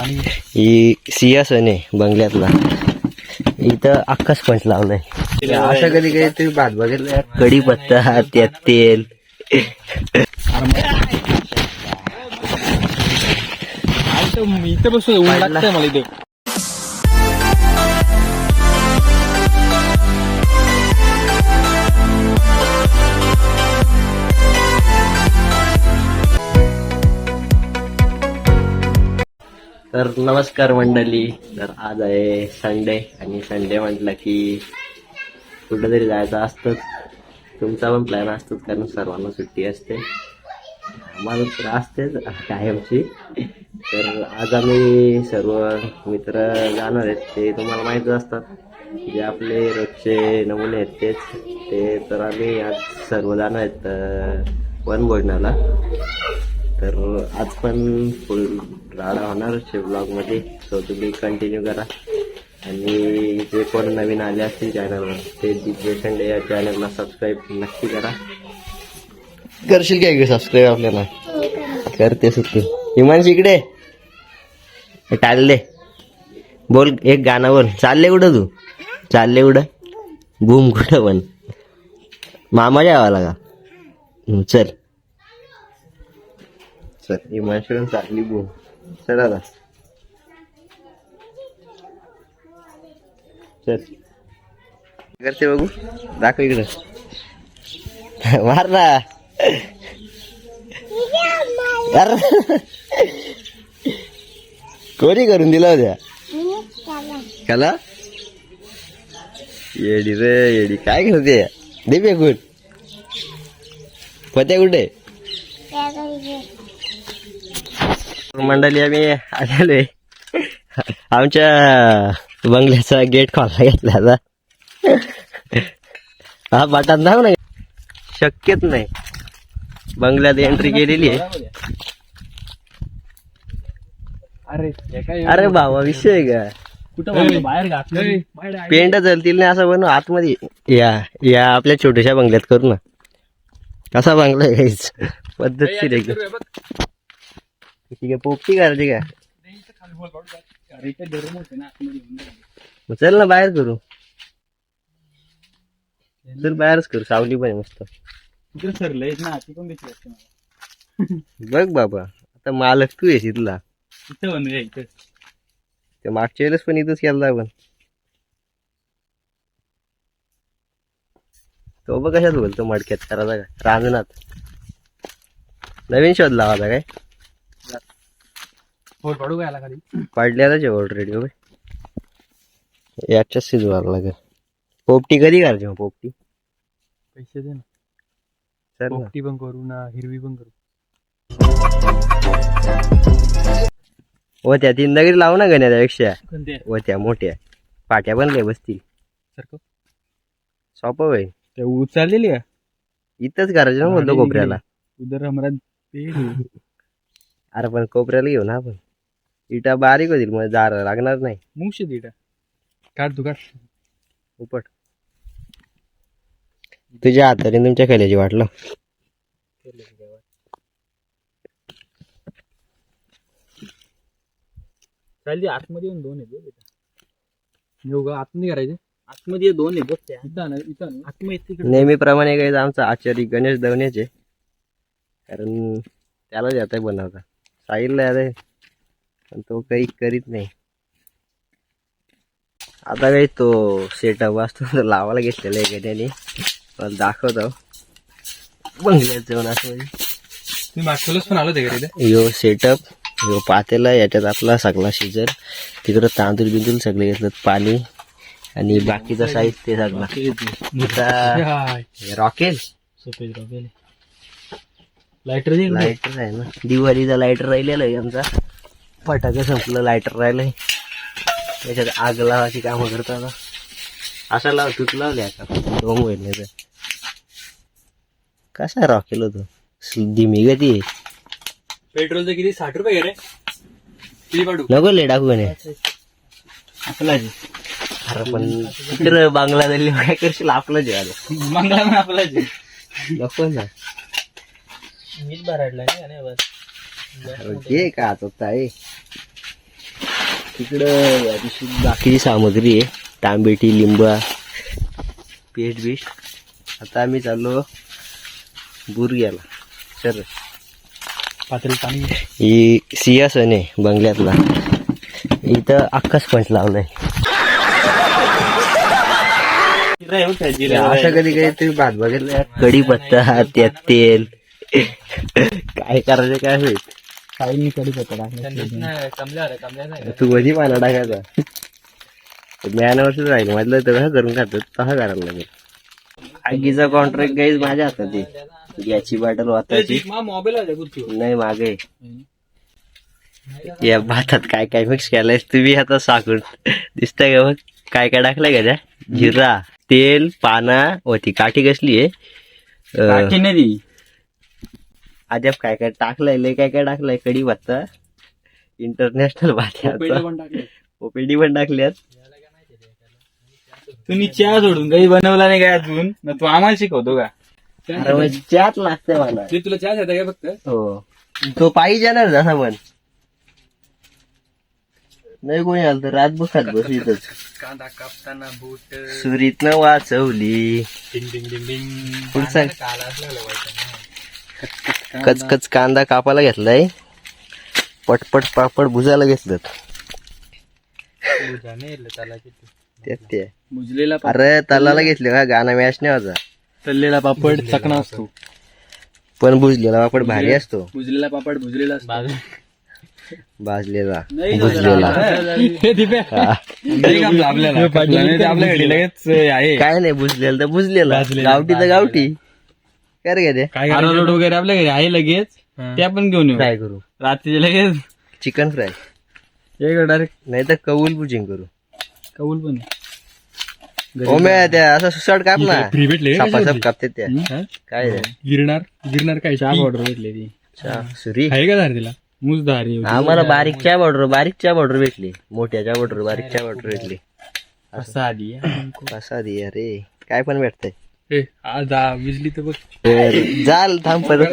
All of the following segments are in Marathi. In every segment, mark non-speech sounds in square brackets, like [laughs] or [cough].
ही सिंहासन आहे बंगल्यातला. इथं अख्खाच पंच लावलाय. असं कधी काही तुम्ही भात बघितलं? कढीपत्ता त्यात तेल. इथे लागतंय मला इथे. तर नमस्कार मंडळी. तर आज आहे संडे आणि संडे म्हटलं की कुठेतरी जायचं असतंच. तुमचा पण प्लॅन असतोच कारण सर्वांना सुट्टी असते. आम्हाला तर असतेच कायमची. तर आज आम्ही सर्व मित्र जाणार आहेत ते तुम्हाला माहीतच असतात. जे आपले रोजचे नमुने आहेत तेच. ते तर आम्ही आज सर्व जाणार आहेत वन वनभोजनाला. तर आज पण फुल राडा होणार ब्लॉगमध्ये सो तुम्ही कंटिन्यू करा. आणि जे कोण नवीन आले असतील चॅनलवर ते संडे या चॅनलला सबस्क्राईब नक्की करा. करशील काय सबस्क्राईब आपल्याला? करते सुट्टी. हिमांश इकडे टाळले बोल एक गाणं बोल. चालले कुठं तू? चालले कुठं? बूम कुठं पण. मामाच्या गावाला का चल. चल. हिमांशून चालली बूम चल आता चल. करते बघू. दाखव इकडं. मार ना. कोणी करून दिला होत्या? कला? येडी रे येडी. काय करते? दे कुठ पत्या कुठे? मंडळी आम्ही आलेलोय आमच्या बंगल्याचा गेट खोला घेतला आता. हा बटात जाऊ ना. शक्यच नाही. बंगल्यात एंट्री केलेली आहे. अरे काय अरे बाबा विषय आहे का? कुठं बाहेर बाहेर घातलं पेंट चलतील नाही असं बनव आतमध्ये. या या आपल्या छोट्याशा बंगल्यात करू ना. कसा बंगला आहे? पद्धतशीर एकदम ठीक आहे पोपटी करायची का अरे मग चल ना बाहेर करू। चल बाहेरच करू सावली पण आहे मस्त। इकडे सरलंय ना ती पण देखील असते मला बघ बाबा आता मालक तू आहेस इथला। इथं बनवूया इथं ते मागच्या वेळेस पण इथंच केला आपण. तो बघ कशात बोलतो मडक्यात करायचा का रांजणात. नवीन शोध लावायचा काय? फोड पाडू काय आला खाली? पाडल्यालाच आहे ऑलरेडी याच्याच शिजवायला लागेल. पोपटी कधी करायची मग पोपटी? पैसे दे ना. चल ना. पोपटी पण करू ना हिरवी पण करू. व त्या तीन दगडी लावू ना गण्या त्यापेक्षा कोणते व त्या मोठ्या. पाट्या पण लय बसतील. सारखं? सोपं होय ते उचललेली आहे इथंच करायचं ना बोलतो कोपऱ्याला. उधर हमारा अरे पण कोपऱ्याला घेऊ ना आपण. इटा बारीक होतील मग जार लागणार नाही. मुंगशी दीटा काढ तू काढ. उपट. तुझ्या हाताने तुमच्या खेळाची वाटलं चालते आतमध्ये येऊन दोन आहेत येऊ का आतमध्ये करायचे. आतमध्ये दोन आहेत बघ इथं ना इथं आतमध्ये नेहमीप्रमाणे काही आमचा आचारी गणेश दवनेचे कारण त्यालाच येत आहे बनवता. साहिलला येत आहे पण तो काही करीत नाही. आता काही तो सेटअप असतो लावायला घेतलेला आहे गण्याने मला दाखवतो. बंगल्यात जाऊन असं. म्हणजे मी मागच्यालाच पण आलो ते यो सेटअप यो पातेला याच्यात आपला सगळा शिजर तिकडं तांदूळ बिंदूळ सगळे घेतलं पाणी आणि बाकीचं साहित्य सगळं. रॉकेल सफेद रॉकेल लायटर दे लायटर आहे ना. दिवाळीचा लायटर राहिलेला आहे आमचा. फटाके संपलं लायटर राहिलंय त्याच्यात आग लावायची कामं करतात आता असा लाव तूच लावले आता. दोन महिन्याचं. कसा रॉकेल होतो? धीमी गती आहे. पेट्रोलचं किती? साठ रुपये रे. किती पाडू नको ले टाकू म्हणे आपला अरे पण इकडं बांगलादेश काय करशील? आपलं जेवायला मंगला पण आपला नको ना. मीच भराडला नाही बस. घे का आता आहे तिकडं या दिवशी बाकीची सामग्री आहे. तांबेटी लिंबा पेस्ट बिस्ट आता आम्ही चाललो बुरग्याला सर पातळी पाणी ही सिंहासन आहे बंगल्यातला. इथं अख्खाच पंच लावलाय. असं कधी कधी तुम्ही भात बघितलं कढीपत्ता त्यात तेल. काय करायचं काय होईल काही नाही कधी कमल्या तू कधी पाना टाकायचा ज्ञानावरच राहील म्हटलं तर करून खातात तसं करायला लागेल. आगीचा कॉन्ट्रॅक्ट गाईज माझ्या हातात आहे याची बॉटल वाचायची. मोबाईल आहे नाही मागे. या भातात काय काय मिक्स केलंय तुम्ही आता साखर दिसतंय का बघ? काय काय टाकलंय का त्या? जिरा तेल पाना होती काठी कसली आहे? अं, नाही अद्याप काय काय टाकलंय लय काय काय टाकलंय कढी पत्ता इंटरनॅशनल भात्याचा ओपीडी पण टाकल्यात. तुम्ही चहा सोडून काही बनवला नाही काय अजून? मग तू आम्हाला शिकवतो का? अरे मग चहाच लागतंय मला. ते तुला चहा येतं काय फक्त? हो. तो पाहिजे ना जसा पण. नाही कोणी आलं तर रात बसत बस इथंच. कांदा कापताना बूट. सुरीतनं वाचवली. डिंग डिंग डिंग डिंग. पुढचा काला कच कच कांदा कापायला घेतलाय. पटपट पापड भुजायला घेतलं अरे तलाला घेतले का गाणं मॅच नाही होता तळलेला पापड चकना असतो. पण भुजलेला पापड भारी असतो. भुजलेला पापड भुजलेला असतो. भाजलेला. भुजलेला. हा. आपल्याकडे लगेच आहे. काय नाही भुजलेला तर भुजलेला. गावठी तर गावठी. कर ते. काय रोड वगैरे आपल्या घरी आहे लगेच. त्या पण घेऊन येऊ. फ्राय करू? रात्रीचे लगेच. चिकन फ्राय एक डायरेक्ट नाही तर कौल भुजिंग करू. कबूल पण. त्या असं सुसाट काप ना फ्री भेटले सापासाप कापते त्या. काय? गिरणार गिरणार काय चहा पावडर भेटले ती? चहा, सुरी. आहे का तिला? मुजदारी आम्हाला बारीक चहा पावडर बारीक चहा पावडर भेटली. मोठ्या चहा पावडर बारीक चहा पावडर भेटली. असं आधी कसा दे अरे काय पण भेटतंय. विजली तर बघ. जाल थांब परत.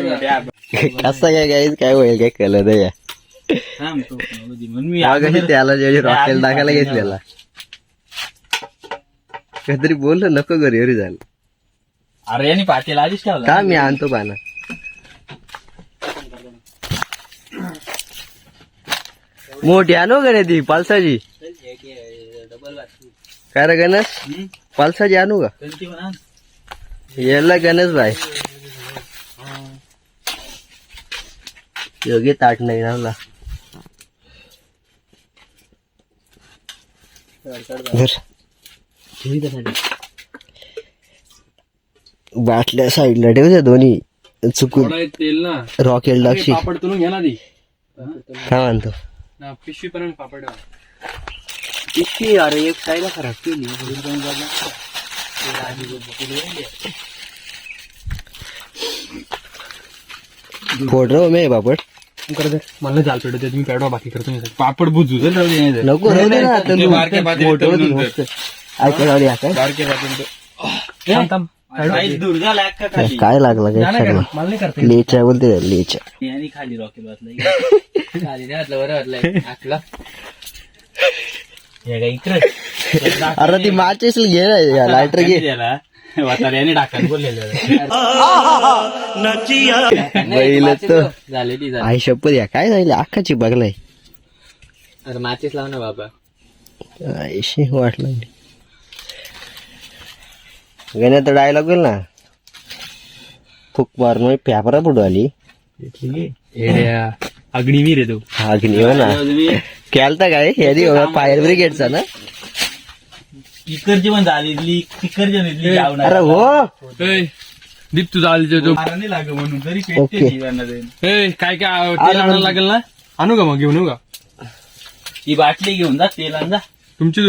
कसं काय काय काय होईल काय नाही. या. त्याला जे रॉकेल टाकायला घेतलेला. काहीतरी बोललं नको घरी घरी झालं. अरे यांनी पाटील आधीच ठेवला. का मी आणतो पाना. मोठी आणू नाही ती पालसाची? काय रे गणेश? पालसाची आणू का? याला गणेश भाई. योगी ताट नाही ना बाटल्या साईडला ठेवत्या दोन्ही. चुकून. तेल ना. रॉकेल टाकशी पापड तुलून घ्या ना ती काय म्हणतो? ना पिशवी पर्यंत पापड किती अरे एक साईडला खराब केली. फोड रो मे बापड मला जाल पेटवते तुम्ही पेटवा बाकी करतो मी पापड बुजू नको राहू दे ना ते. ऐका दे, ऐका. बारके खाली. काय लागला काय सगळं मला नाही करता लेच्या बोलते लेच्या आणि खाली रॉकेल वाचला [laughs] खाली नाही वाटलं बरं वाटलं हे इकडे अरे ती माचेस घे लायटर घे बोललेलं तर आई शपथ या काय झालं अख्खाची बघलाय अरे माचीस लाव ना बाबा आईशी वाटलं गण्यात डायलॉग गेल ना फुक मारून पेपरा आली अग्निवीर आहे तो. अग्नी हो ना. केलता काय? यादी फायर ब्रिगेडचा ना? स्पीकरची पण झालेली झालेली अरे हो. दीप तो नाही लाग म्हणून तरी. पेटते काय काय तेल आणायला लागेल ना? आणू का मग घेऊन येऊ का? ती बाटली घेऊन जा तेल आण जा. तुमची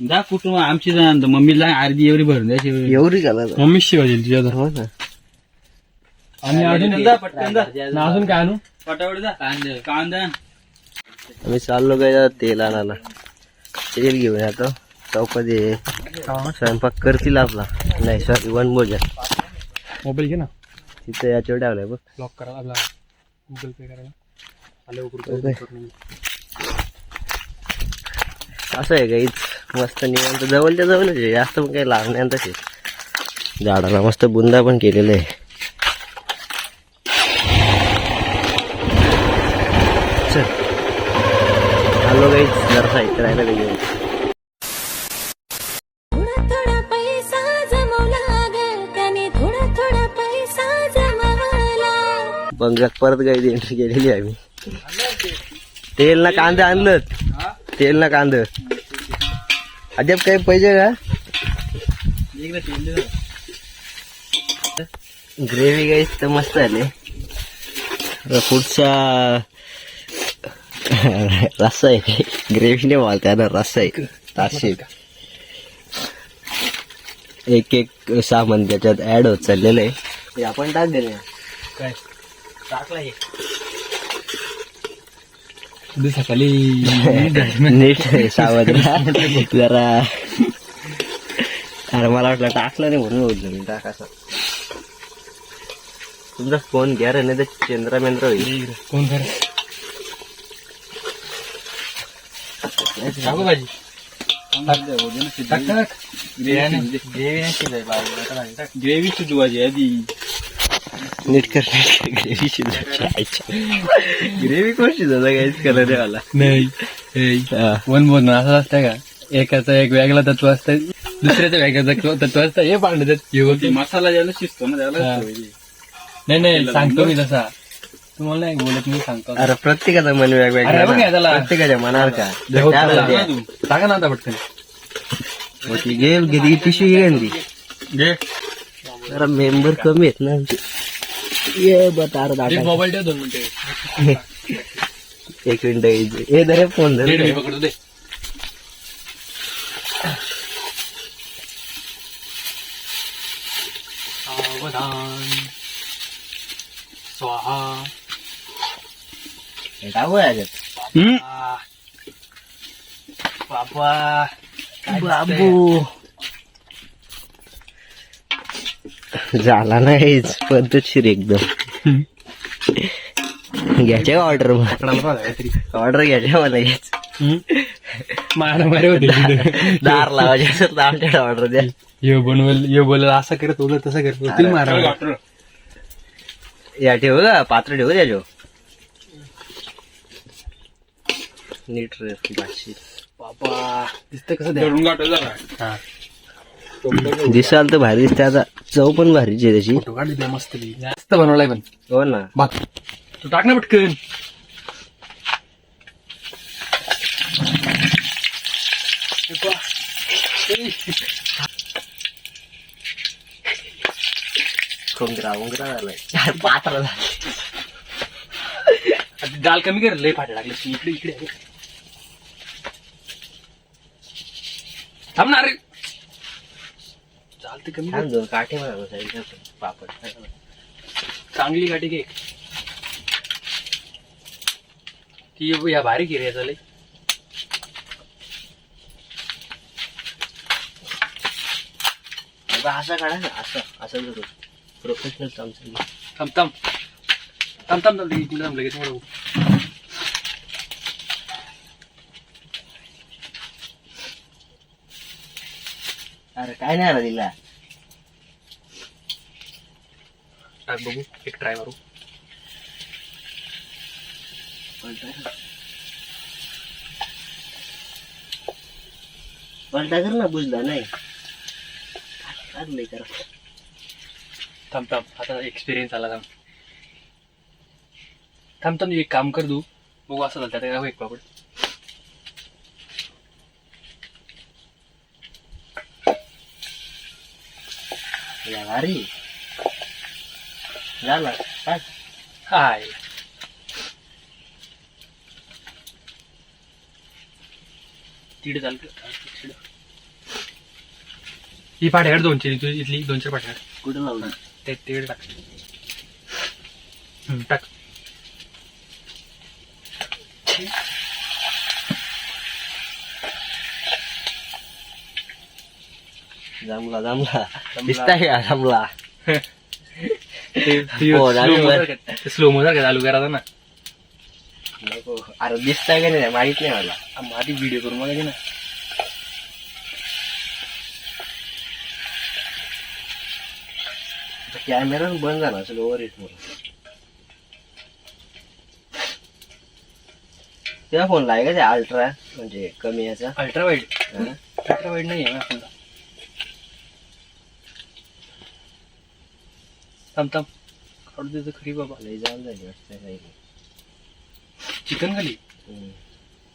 जा कुठून आमची जा आणतो मम्मीला अर्धी एवढी भरून द्यायची एवढी घाला मम्मी शिवाजी तुझ्या हो ना. आणि अजून? पटकन जा. अजून काय आणू? कांदा. कांदा. आम्ही चाललो काय तेल आणायला. तेल घेऊन येतो चौपदी स्वयंपाक करतील आपला. नाही सॉरी वन भोजन मोबाईल घे ना. तिथे याच्यावर ठेवलाय बघ. लॉक करा. आपला गुगल पे करायला. आले. असं आहे काहीच मस्त निवांत. जवळच्या जवळच आहे. जास्त पण काही लांब नाही तसे झाडाला मस्त बुंदा पण केलेलं आहे चल आलो काहीच जरा साहित्य राहिलं ते घेऊन थोडा थोडा पैसा जमवला ग त्याने थोडा थोडा पैसा जमवला. बंगात परत काही एंट्री केलेली आहे आम्ही. तेल ना कांदा आणलं तेल ना कांद. अद्याप काही पाहिजे का? ग्रेव्ही काही तर मस्त झाली. आता पुढचा रस्सा आहे ग्रेव्ही नाही बोलता ना रस्सा आहे ताशी एक एक सामान त्याच्यात ऍड होत चाललेलं आहे हे आपण टाक दिले काय टाकला हे सकाळी नीट सावध राहा. जरा अरे मला वाटलं टाकलं नाही म्हणून बोललो मी टाक असं तुमचा फोन घ्या रे नाही तर चंद्रा मेंद्र होईल टाकू भाजी ग्रेव्ही शिजू भाजी आधी. नीट कर ग्रेव्ही शिजायची ग्रेव्ही कोण शिजवतं काहीच कलर आहे मला नाही. हा. वन बोल असं असतं का? एकाचा एक वेगळा तत्व असतं दुसऱ्याचा वेगळा तत्व असतं हे पांढरे मसाला ज्याला शिजतो ना त्याला नाही नाही सांगतो मी तसा. तुम्हाला नाही बोलत मी सांगतो. अरे प्रत्येकाचं मन अरे वेगवेगळं बघ ना. ना त्याला. प्रत्येकाच्या मनावर का टाका. ना आता पटकन. होती पिशवी ती घे जरा मेंबर कमी आहेत ना. आमचे. ये बतार मोबाईल ठेव दोन मिनिटं. [laughs] एक मिनिट हे दरे फोन दे, पकडतो दे. बाबा बाबू. झाला नाहीच पद्धतशीर एकदम. घ्यायच्या ऑर्डर ऑर्डर घ्यायच्या मला घ्यायच? मारामारी होती तिथं. दार लावायचे तर आमच्याकडे ऑर्डर द्या. यो बनवल यो बोलल असं करत बोलत तसं करत होतील मारा या ठेव का? पात्र ठेव त्याच्या नीट रे भाषी. बाबा दिसतं कसं हा. दिसाल तर भारी दिसते आता चव पण भारीच आहे त्याची. फोटो काढले मस्त जास्त बनवलाय पण. हो ना. बघ तू टाक ना पटकन. खोंगरा उंगरा झालाय पात्र झालं. आता डाल कमी कर लय फाटे लागले. इकडे इकडे. आहे. थांब ना रे चालते कमी कर. छान दोन काठे पापड. चांगली गाठी घे. ती या भारी गिरे चालेल आता असा काढा ना असं असं करू. प्रोफेशनल थांब थांब. थांब थांब थांब लगेच मला अरे काय नाही आला तिला. टाक बघू एक ट्राय मारू. पलटा कर ना बुजला नाही. काढलंय करा थांब थांब आता एक्सपिरियन्स आला थांब. थांब थांब एक काम कर तू. बघू असं झालं त्यात एक पापड. भारी झाला. काय? हाय. तिकडे चाल ही पाठी काढ दोनशे तू इथली दोनशे पाठी काढ कुठं लावलं? ते तिकडे टाक. हम्म, टाक. जमला जमला दिसता का जमला स्लो मोजार का चालू करायचा ना नको अरे दिसताय का नाही माहीत नाही मला आधी व्हिडिओ करून मग ना कॅमेरा बंद झाला असेल ओव्हर येत म्हणून त्या फोनला आहे का ते अल्ट्रा म्हणजे कमी याचा अल्ट्रा वाईट अल्ट्रा वाईट नाही आहे ना फोनला थांब थांब. काढू देतो खरी बाबा. लई जाम झाली वाटतं काही चिकन खाली.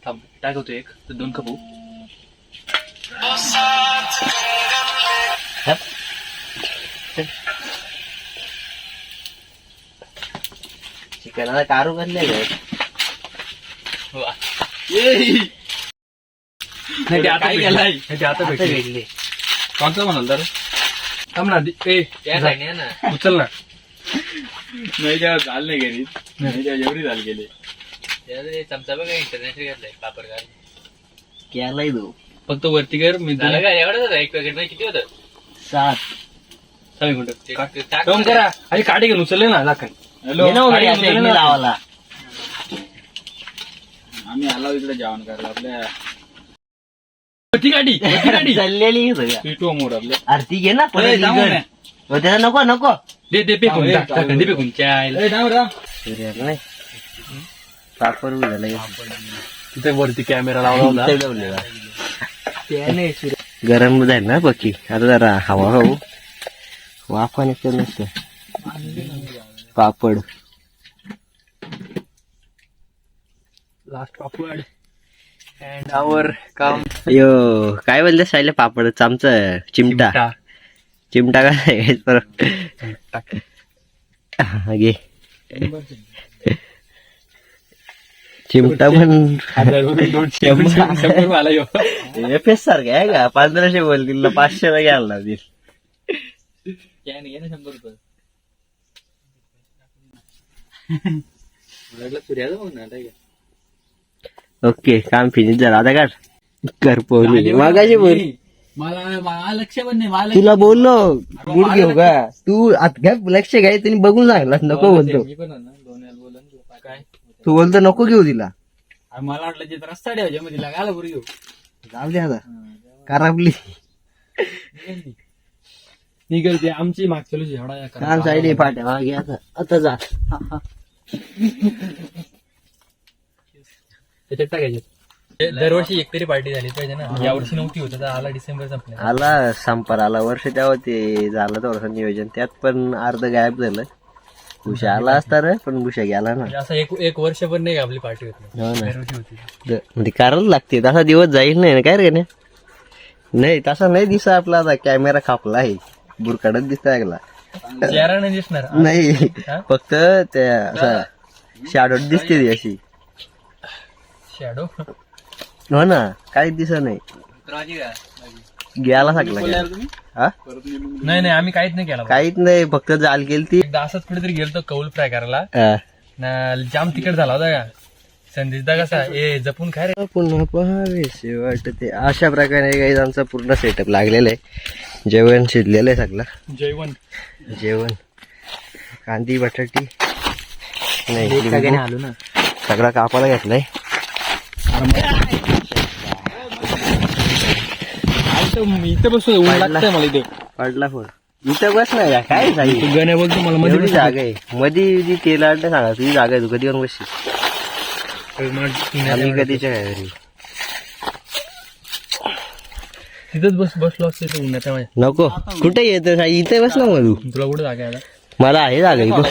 थांब टाकवतो एक तर दोन खपू. चिकनाला कारू घातले आता काय. केलंय? आता भेटले. भेटले. कोणतं म्हणाल तर थांब ना दि- ए जा. उचल ना. नाही तेव्हा झालं नाही घरी. नाही. तेव्हा एवढी झाली गेले. चमचा बघा इंटरनेट घेतलाय पापड काय केलाय तू. फक्त वरती कर मी झालं का? एवढंच होतं एक पॅकेटमध्ये किती होतं? सात. सहा मिनिटं. ते- ते टाक काम करा आणि काठी घेऊन उचलले ना दाखल हॅलो. आम्ही आलो इकडे जेवण करायला आपल्या वरती गाडी गाडी चाललेली सगळं. पिटू अरे ती घे ना परत ए, जाऊ इकडं. ना. हो, त्याला नको नको. दे दे टाक. टाक, दे फेकून चाल. ए, थांब, थांब. सूर्याला नाही. पापड बी झालं. तिथे वरती कॅमेरा लावला होता. गरम जाईल ना पक्की. आता जरा हवा हो वाफा निघत नसतं. पापड. Last papad. अँड आवर काम यो काय बोलते सायले पापड? आमचं चिमटा. चिमटा. काय. [laughs] घे. चिमटा पण. एफ एस [laughs] सारखं आहे का? पंधराशे बोल तिला पाचशेला घ्यायला लागतील. शंभर रुपये. सूर्याचं बघ ना? ओके काम फिनिश झालं. आता काढ कर पोहली मागाशी बोल. मला मला लक्ष पण नाही मला तुला बोललो. गुड घेऊ का? तू आता लक्ष घ्याय त्यांनी बघून सांगला नको बोलतो काय तू बोलतो नको घेऊ तिला. मला वाटलं जे रस्ता लागायला बरं घेऊ. जाऊ दे आता. करापली. आमची मागच्या करा. काल साईड पाट्या मागे आता. आता जा. त्याच्यात टाकायचे दरवर्षी एक तरी पार्टी झाली पाहिजे ना. यावर्षी नव्हती होत आता आला डिसेंबर संपला. आला संपर आला वर्ष तेव्हा ते झालं थोडंसं नियोजन. त्यात पण अर्ध गायब झालं. भुशा आला असता रे पण भुशा गेला ना. म्हणजे असं एक एक वर्ष पण नाही आपली पार्टी होती. हो ना. दरवर्षी होती. द- म्हणजे करायला लागते. तसा दिवस जाईल नाही ना. काय रे गण्या? नाही तसा नाही दिसा आपला. आता कॅमेरा खापला आहे. बुरकाडत दिसता ऐकला चेहरा नाही दिसणार. नाही. हा? फक्त त्या असा शाडोट दिसते ती अशी. शॅडो हो ना काहीच दिसत नाही. गेला सगळा हा? नाही नाही आम्ही काहीच नाही केला काहीच नाही फक्त जाल केली ती एकदा असंच कुठेतरी गेलतो कौल फ्राय करायला. हा. ना जाम तिकट झाला होता का? संदेशदा कसा? ए जपून खाय रे. पुन्हा पहावेसे वाटते. अशा प्रकारे काही आमचा पूर्ण सेटअप लागलेला आहे. जेवण शिजलेलं आहे सगळं. जेवण. जेवण. कांदी बटाटी. नाही लिंबू. आलो ना. सगळा कापाला घेतलाय. इथे बसू ऊन लागतंय मला इथे पडला इथं बस नाही? काय गण्या मला मध्ये एवढी जागा आहे. मध्ये जी तेल आणलं सांगा तुझी जागा आहे तू कधी पण बसशी आम्ही कधीच्या काय घरी? तिथंच बस बसलो असते तू उन्हाच्या माझ्या. नको. कुठे येत इथे? बस ना तू. तुला कुठे जागा आहे आता? मला आहे जागा इथं.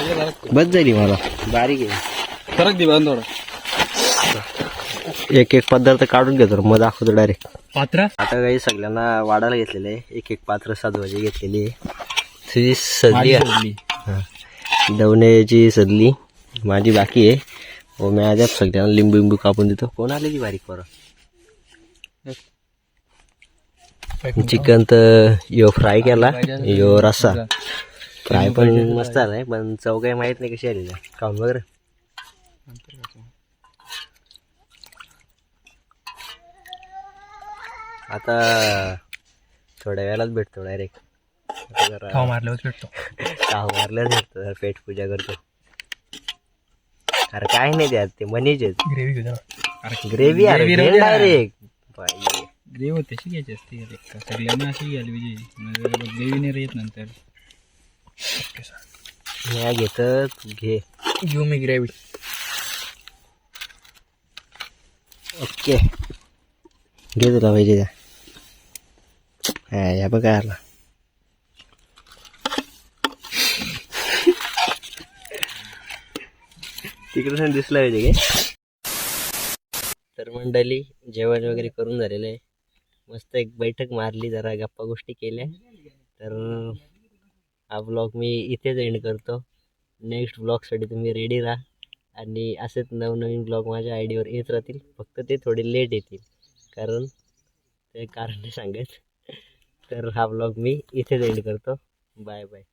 बस. झाली मला. बारीक आहे फरक दे बंद थोडा एक एक पदार्थ काढून घेतो मग दाखवतो डायरेक्ट पात्रा? आता काही सगळ्यांना वाढायला घेतलेलं आहे. एक एक पात्र सजवायची घेतलेली आहे. तुझी सदली आहे. हा. दवण्याची सदली माझी बाकी आहे. हो मी आधी सगळ्यांना लिंबू लिंबू कापून देतो. कोण आलेली बारीक पोरं? चिकन तर यो फ्राय केला यो रस्सा. फ्राय पण मस्त आलाय पण चव काही माहीत नाही कशी आलेली आहे. खाऊन वगैरे? आता थोड्या वेळालाच भेटतो डायरेक्ट मारल्यावर भेटतो. काव मारल्याच भेटतो जरा पेट पूजा करतो. अरे काय नाही त्यात ते मनीच आहेत. ग्रेव्ही घेऊ. ग्रेव्ही अरे. डायरेक्ट देव तशी घ्यायची असते का? सगळ्यांना अशी घ्यायला पाहिजे. ग्रेव्ही नाही येत नंतर. या घेतात घे. घेऊ मी ग्रॅव्ही. ओके. घे तुला पाहिजे त्या. या बघा आला तिकडे दिसला पाहिजे तर मंडळी जेवण वगैरे करून झालेलं आहे. मस्त एक बैठक मारली जरा गप्पा गोष्टी केल्या. तर हा ब्लॉग मी इथेच एंड करतो. नेक्स्ट ब्लॉगसाठी तुम्ही रेडी राहा. आणि असेच नवनवीन ब्लॉग माझ्या आय डीवर येत राहतील. फक्त ते थोडे लेट येतील. कारण ते कारण नाही सांगत. तर हा ब्लॉग मी इथेच एंड करतो. Bye bye